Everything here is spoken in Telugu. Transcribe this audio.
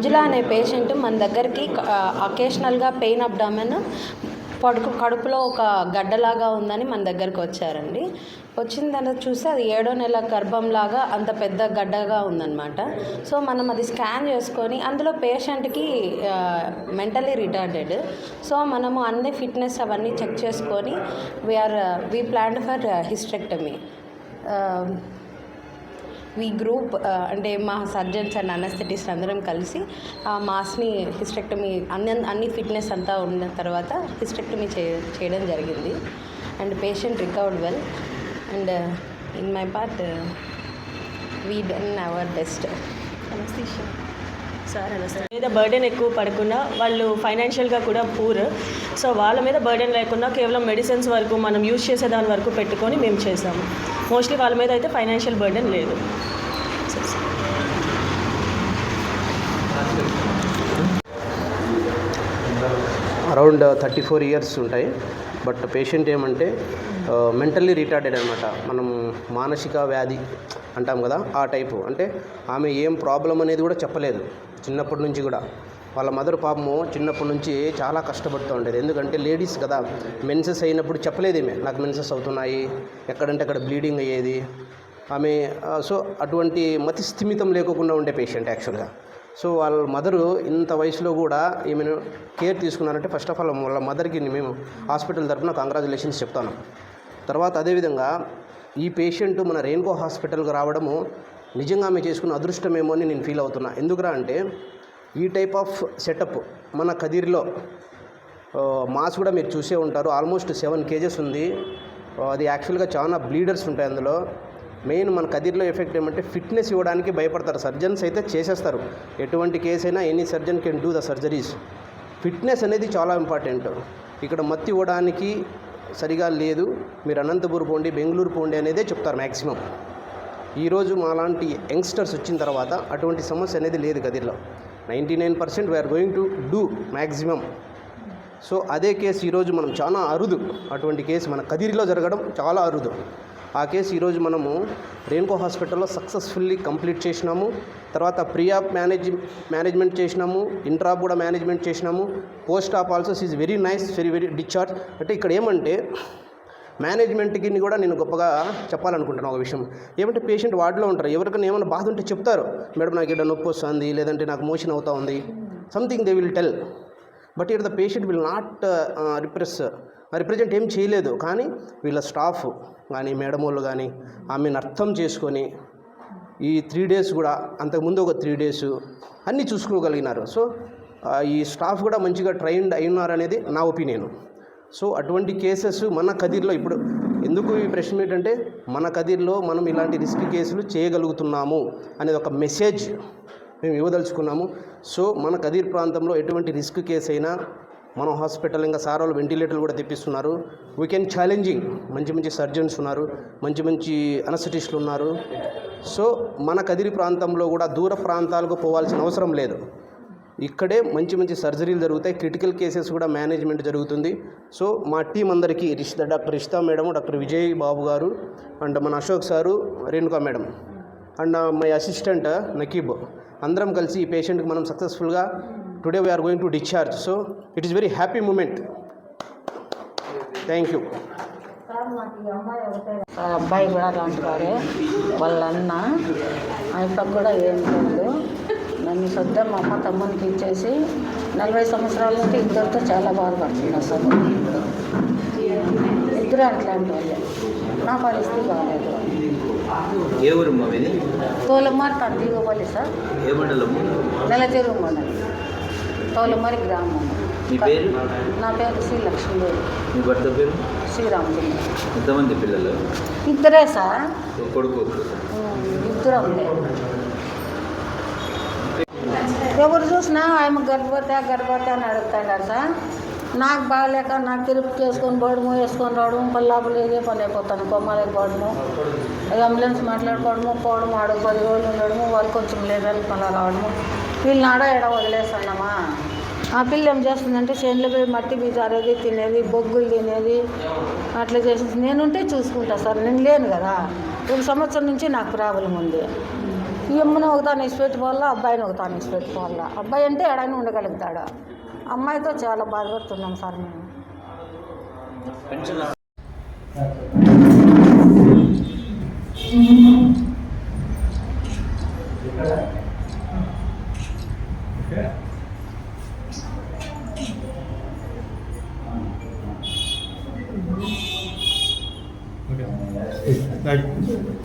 సుశీల అనే పేషెంట్ మన దగ్గరికి అకేషనల్గా పెయిన్ అబ్డామెన్ పడుకు కడుపులో ఒక గడ్డలాగా ఉందని మన దగ్గరికి వచ్చారండి. వచ్చిన తర్వాత చూస్తే అది ఏడో నెల గర్భంలాగా అంత పెద్ద గడ్డగా ఉందన్నమాట. సో మనం అది స్కాన్ చేసుకొని అందులో పేషెంట్కి మెంటలీ రిటార్డెడ్. సో మనము అన్ని ఫిట్నెస్ అవన్నీ చెక్ చేసుకొని we are we plan for hysterectomy we group అంటే మా సర్జన్స్ అండ్ అనస్థెటిస్ట్ అందరం కలిసి ఆ మాస్ని హిస్టెక్టమీ అన్ని అన్ని ఫిట్నెస్ అంతా ఉన్న తర్వాత హిస్టెక్టమీ చే చేయడం జరిగింది. And patient recovered well and in my part we done our best sir నమస్తే. మీద బర్డెన్ ఎక్కువ పడకుండా వాళ్ళు ఫైనాన్షియల్గా కూడా పూర్ సో వాళ్ళ మీద బర్డెన్ లేకుండా కేవలం మెడిసిన్స్ వరకు మనం యూజ్ చేసే దాని వరకు పెట్టుకొని మేము చేసాము. మోస్ట్లీ వాళ్ళ మీద అయితే ఫైనాన్షియల్ బర్డెన్ లేదు. అరౌండ్ థర్టీ ఫోర్ ఇయర్స్ ఉంటాయి. బట్ పేషెంట్ ఏమంటే మెంటల్లీ రిటార్డెడ్ అనమాట మనం మానసిక వ్యాధి అంటాం కదా ఆ టైపు. అంటే ఆమె ఏం ప్రాబ్లం అనేది కూడా చెప్పలేదు చిన్నప్పటి నుంచి కూడా. వాళ్ళ మదర్ పాపము చిన్నప్పటి నుంచి చాలా కష్టపడుతూ ఉండేది. ఎందుకంటే లేడీస్ కదా మెన్సెస్ అయినప్పుడు చెప్పలేదు ఈమె నాకు మెన్సెస్ అవుతున్నాయి ఎక్కడంటే అక్కడ బ్లీడింగ్ అయ్యేది. ఆమె సో అటువంటి మతి స్థిమితం లేకోకుండా ఉండే పేషెంట్ యాక్చువల్గా. సో వాళ్ళ మదరు ఇంత వయసులో కూడా ఈమెను కేర్ తీసుకున్నారంటే ఫస్ట్ ఆఫ్ ఆల్ వాళ్ళ మదర్కి మేము హాస్పిటల్ తరఫున కంగ్రాచులేషన్స్ చెప్తాను. తర్వాత అదేవిధంగా ఈ పేషెంట్ మన రెయిన్కో హాస్పిటల్కి రావడము నిజంగా ఆమె చేసుకున్న అదృష్టమేమో అని నేను ఫీల్ అవుతున్నా. ఎందుకురా అంటే ఈ టైప్ ఆఫ్ సెటప్ మన కదిరిలో మాస్ కూడా మీరు చూసే ఉంటారు. ఆల్మోస్ట్ సెవెన్ కేజెస్ ఉంది. అది యాక్చువల్గా చాలా బ్లీడర్స్ ఉంటాయి అందులో. మెయిన్ మన కదిరిలో ఎఫెక్ట్ ఏమంటే ఫిట్నెస్ ఇవ్వడానికి భయపడతారు. సర్జన్స్ అయితే చేసేస్తారు. ఎటువంటి కేసు అయినా any surgeon can do the surgeries. Fitness అనేది చాలా ఇంపార్టెంట్. ఇక్కడ మత్తి ఇవ్వడానికి సరిగా లేదు. మీరు అనంతపూర్ పోండి బెంగళూరు పోండి అనేదే చెప్తారు మ్యాక్సిమం ఈరోజు మాలాంటి యంగ్స్టర్స్ వచ్చిన తర్వాత అటువంటి సమస్య అనేది లేదు కదిర్లో. Ninety nine percent we are going to do maximum so అదే కేసు ఈరోజు మనం చాలా అరుదు. అటువంటి కేసు మన కదిరిలో జరగడం చాలా అరుదు. ఆ కేసు ఈరోజు మనము రేణుకో హాస్పిటల్లో సక్సెస్ఫుల్లీ కంప్లీట్ చేసినాము. తర్వాత ప్రీ ఆప్ మేనేజ్ మేనేజ్మెంట్ చేసినాము. ఇంట్రాప్ కూడా మేనేజ్మెంట్ చేసినాము. Post op also is very nice very very discharge. అంటే ఇక్కడ ఏమంటే మేనేజ్మెంట్కి కూడా నేను గొప్పగా చెప్పాలనుకుంటున్నాను ఒక విషయం. ఏమంటే పేషెంట్ వార్డులో ఉంటారు. ఎవరికైనా ఏమైనా బాధ ఉంటే చెప్తారు. మేడం నాకు ఇక్కడ నొప్పి వస్తుంది లేదంటే నాకు మోషన్ అవుతా ఉంది. Something they will tell but it the patient will not repress represent ఏం చేయలేదు. కానీ వీళ్ళ స్టాఫ్ కానీ మేడం వాళ్ళు కానీ ఆమెను అర్థం చేసుకొని ఈ త్రీ డేస్ కూడా అంతకుముందు ఒక త్రీ డేస్ అన్నీ చూసుకోగలిగినారు. సో ఈ స్టాఫ్ కూడా మంచిగా ట్రైన్డ్ అయి నా ఒపీనియన్. సో అటువంటి కేసెస్ మన కదిర్లో ఇప్పుడు ఎందుకు ఈ ప్రశ్న ఏంటంటే మన కదిర్లో మనం ఇలాంటి రిస్క్ కేసులు చేయగలుగుతున్నాము అనేది ఒక మెసేజ్ మేము ఇవ్వదలుచుకున్నాము. సో మన కదిర్ ప్రాంతంలో ఎటువంటి రిస్క్ కేసు అయినా మన హాస్పిటల్ ఇంకా సార్ వాళ్ళు వెంటిలేటర్లు కూడా తెప్పిస్తున్నారు. వీ కెన్ ఛాలెంజింగ్ మంచి మంచి సర్జన్స్ ఉన్నారు. మంచి మంచి అనస్థటిస్టులు ఉన్నారు. సో మన కదిరి ప్రాంతంలో కూడా దూర ప్రాంతాలకు పోవాల్సిన అవసరం లేదు. ఇక్కడే మంచి మంచి సర్జరీలు జరుగుతాయి. క్రిటికల్ కేసెస్ కూడా మేనేజ్మెంట్ జరుగుతుంది. సో మా టీం అందరికీ Rishita doctor Rishita madam doctor Vijay Babu గారు అండ్ మన Ashok sir Renuka madam and my assistant Naqeeb. అందరం కలిసి ఈ పేషెంట్కి మనం సక్సెస్ఫుల్గా today we are going to discharge so it is very happy moment thank you ఆ అబ్బాయి కూడా అలాంటి వాడే వాళ్ళ అన్న ఆయనకు కూడా ఏం లేదు. నన్ను సొంత మా అమ్మ తమ్మునికి ఇచ్చేసి నలభై సంవత్సరాల నుండి ఇద్దరితో చాలా బాధపడుతుంది అసలు. ఇద్దరు అట్లాంటి వాళ్ళే. నా పరిస్థితి బాగాలేదు ఏ ఊరు మీది? తోలమారి తండ్రిగోపల్లి సార్. ఏ నెలచెరువు మండలం. తోలమారి గ్రామం. మీ పేరు? నా పేరు శ్రీ లక్ష్మీదేవి. మీ భర్త పేరు? శ్రీరామచంద్ర ఎంతమంది పిల్లలు? ఇద్దరే సార్. కొడుకు. ఇద్దరు ఎవరు చూసినా ఆమె గర్భవతి గర్భవతి అని అడుగుతాడారు సార్. నాకు బాగాలేక నాకు తిరుపతి వేసుకొని పోవడము వేసుకొని రావడం పల్లాపులు ఇదే పని అయిపోతాను కొమ్మలకి పోవడము అంబులెన్స్ మాట్లాడుకోవడము పోవడము ఆడ పది రోజులు ఉండడము వాళ్ళు కొంచెం లేదని మళ్ళీ రావడము. వీళ్ళు నాడ ఎడ వదిలేస్తున్నామా ఆ పిల్ల ఏం చేస్తుందంటే చేనులో పోయి మట్టి బీజారేది తినేది బొగ్గులు తినేది అట్లా చేసేసి నేనుంటే చూసుకుంటా సార్ నేను లేను కదా. ఒక సంవత్సరం నుంచి నాకు ప్రాబ్లం ఉంది. ఈ అమ్మను ఒకదాన్ని ఇచ్చిపెట్టుకోవాలా అబ్బాయిని ఒకదాన్ని ఇచ్చిపెట్టుకోవాలా అబ్బాయి అంటే ఎడైనా ఉండగలుగుతాడు? అమ్మాయితో చాలా బాధపడుతున్నాం సార్ మేము. Thank you. Yeah.